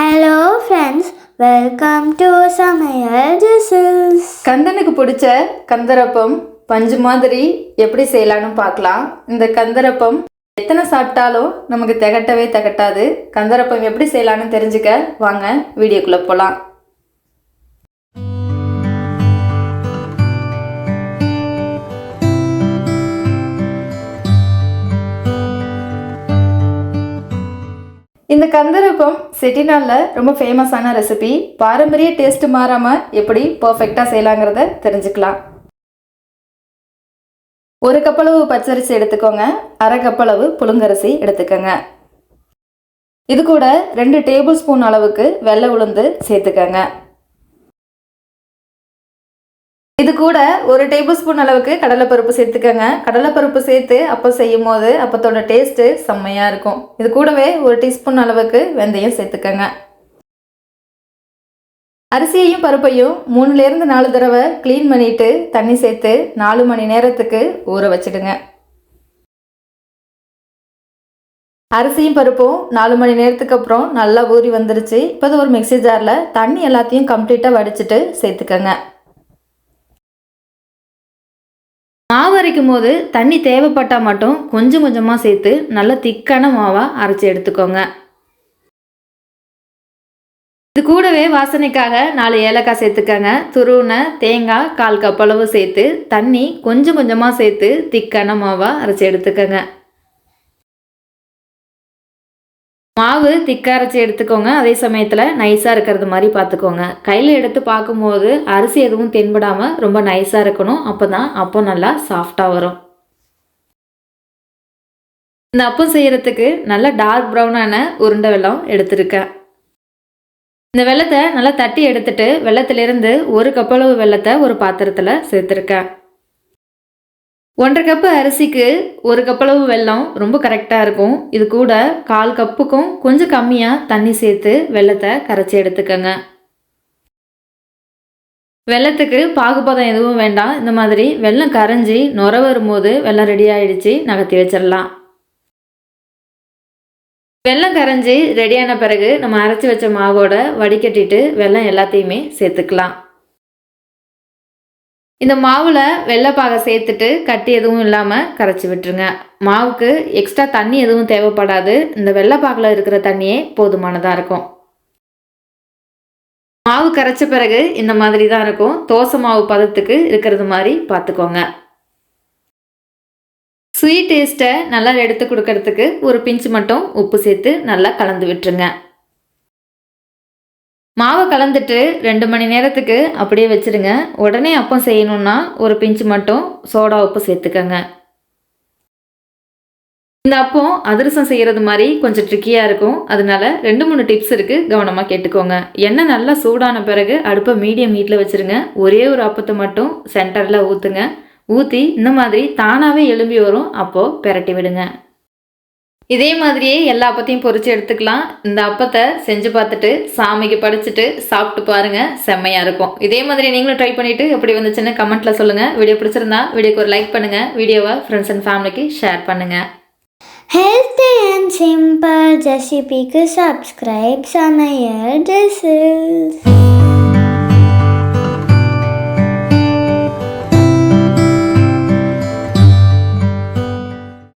Hello friends welcome to சமையல் ஜிசில்ஸ் கந்தனுக்கு பிடிச்ச கந்தரப்பம் பஞ்சு மாதிரி எப்படி செய்யலான்னு பார்க்கலாம். இந்த கந்தரப்பம் எத்தனை சாப்பிட்டாலும் நமக்கு திகட்டவே திகட்டாது. கந்தரப்பம் எப்படி செய்யலாம்னு தெரிஞ்சுக்க வாங்க வீடியோக்குள்ளே போகலாம் இந்த கந்தரப்பம் செட்டிநாளில் ரொம்ப ஃபேமஸான ரெசிபி பாரம்பரிய டேஸ்ட் மாறாமல் எப்படி பர்ஃபெக்டாக செய்யலாங்கிறத தெரிஞ்சுக்கலாம். ஒரு கப்பளவு பச்சரிசி எடுத்துக்கோங்க. அரை கப்பளவு புழுங்கரிசி எடுத்துக்கோங்க. இது கூட ரெண்டு டேபிள் ஸ்பூன் அளவுக்கு வெள்ளை உளுந்து சேர்த்துக்கோங்க. இது கூட ஒரு டேபிள் ஸ்பூன் அளவுக்கு கடலைப்பருப்பு சேர்த்துக்கோங்க. கடலைப்பருப்பு சேர்த்து அப்போ செய்யும் போது அப்பத்தோட டேஸ்ட்டு செம்மையாக இருக்கும். இது கூடவே ஒரு டீஸ்பூன் அளவுக்கு வெந்தயம் சேர்த்துக்கோங்க. அரிசியையும் பருப்பையும் மூணுலேருந்து நாலு தடவை க்ளீன் பண்ணிட்டு தண்ணி சேர்த்து நாலு மணி நேரத்துக்கு ஊற வச்சிடுங்க. அரிசியும் பருப்பும் நாலு மணி நேரத்துக்கு அப்புறம் நல்லா ஊறி வந்துருச்சு. இப்போது ஒரு மிக்ஸி ஜாரில் தண்ணி எல்லாத்தையும் கம்ப்ளீட்டாக வடிச்சிட்டு சேர்த்துக்கோங்க. மாவு அரைக்கும் போது தண்ணி தேவைப்பட்டால் மட்டும் கொஞ்சம் கொஞ்சமாக சேர்த்து நல்ல திக்கான மாவாக அரைச்சி எடுத்துக்கோங்க. இது கூடவே வாசனைக்காக நாலு ஏலக்காய் சேர்த்துக்கங்க. துருவின தேங்காய் கால் கப்பளவு சேர்த்து தண்ணி கொஞ்சம் கொஞ்சமாக சேர்த்து திக்கான மாவாக அரைச்சி எடுத்துக்கோங்க. மாவு திக்காக அரைச்சி எடுத்துக்கோங்க. அதே சமயத்தில் நைஸாக இருக்கிறது மாதிரி பார்த்துக்கோங்க. கையில் எடுத்து பார்க்கும்போது அரிசி எதுவும் தென்படாமல் ரொம்ப நைஸாக இருக்கணும். அப்போ தான் அப்போ நல்லா சாஃப்டாக வரும். இந்த அப்பம் செய்கிறதுக்கு நல்ல டார்க் ப்ரௌனான உருண்டை வெல்லம் எடுத்திருக்கேன். இந்த வெள்ளத்தை நல்லா தட்டி எடுத்துட்டு வெள்ளத்திலிருந்து ஒரு கப்பளவு வெள்ளத்தை ஒரு பாத்திரத்தில் சேர்த்துருக்கேன். ஒன்றரை கப்பு அரிசிக்கு ஒரு கப்பளவு வெல்லம் ரொம்ப கரெக்டாக இருக்கும். இது கூட கால் கப்புக்கும் கொஞ்சம் கம்மியாக தண்ணி சேர்த்து வெள்ளத்தை கரைச்சி எடுத்துக்கோங்க. வெள்ளத்துக்கு பாகுபதம் எதுவும் வேண்டாம். இந்த மாதிரி வெள்ளம் கரைஞ்சி நுர வரும்போது வெள்ளம் ரெடி ஆகிடுச்சு நகர்த்தி வச்சிடலாம். வெள்ளம் கரைஞ்சி ரெடியான பிறகு நம்ம அரைச்சி வச்ச மாவோட வடிகட்டிட்டு வெள்ளம் எல்லாத்தையுமே சேர்த்துக்கலாம். இந்த மாவில் வெள்ளைப்பாகை சேர்த்துட்டு கட்டி எதுவும் இல்லாமல் கரைச்சி விட்டுருங்க. மாவுக்கு எக்ஸ்ட்ரா தண்ணி எதுவும் தேவைப்படாது. இந்த வெள்ளைப்பாகில் இருக்கிற தண்ணியே போதுமானதாக இருக்கும். மாவு கரைச்ச பிறகு இந்த மாதிரி தான் இருக்கும். தோசை மாவு பதத்துக்கு இருக்கிறது மாதிரி பார்த்துக்கோங்க. ஸ்வீட் டேஸ்ட்டை நல்லா எடுத்து கொடுக்கறதுக்கு ஒரு பிஞ்சு மட்டும் உப்பு சேர்த்து நல்லா கலந்து விட்டுருங்க. மாவை கலந்துட்டு ரெண்டு மணி நேரத்துக்கு அப்படியே வச்சுருங்க. உடனே அப்பம் செய்யணுன்னா ஒரு பிஞ்சு மட்டும் சோடா உப்பு சேர்த்துக்கங்க. இந்த அப்பம் அதிரசம் செய்கிறது மாதிரி கொஞ்சம் ட்ரிக்கியாக இருக்கும். அதனால ரெண்டு மூணு டிப்ஸ் இருக்குது கவனமாக கேட்டுக்கோங்க. எண்ணெய் நல்லா சூடான பிறகு அடுப்பை மீடியம் ஹீட்டில் வச்சுருங்க. ஒரே ஒரு அப்பத்தை மட்டும் சென்டரில் ஊற்றுங்க ஊற்றி இந்த மாதிரி தானாகவே எலும்பி வரும். அப்போது பெரட்டி விடுங்க. இதே மாதிரியே எல்லா அப்பத்தையும் பொறிச்சு எடுத்துக்கலாம். இந்த அப்பத்தை செஞ்சு பார்த்துட்டு சாமிக்கு படைச்சிட்டு சாப்பிட்டு பாருங்க செம்மையாக இருக்கும். இதே மாதிரி நீங்களும் ட்ரை பண்ணிவிட்டு எப்படி வந்துச்சுன்னு கமெண்ட்டில் சொல்லுங்கள் வீடியோ பிடிச்சிருந்தா வீடியோக்கு ஒரு லைக் பண்ணுங்கள் வீடியோவை ஃப்ரெண்ட்ஸ் அண்ட் ஃபேமிலிக்கு ஷேர் பண்ணுங்கள் ஹெல்த்தி அண்ட் சிம்பிள் ரெசிபிக்கு சப்ஸ்கிரைப் சமையல் டிசில்ஸ்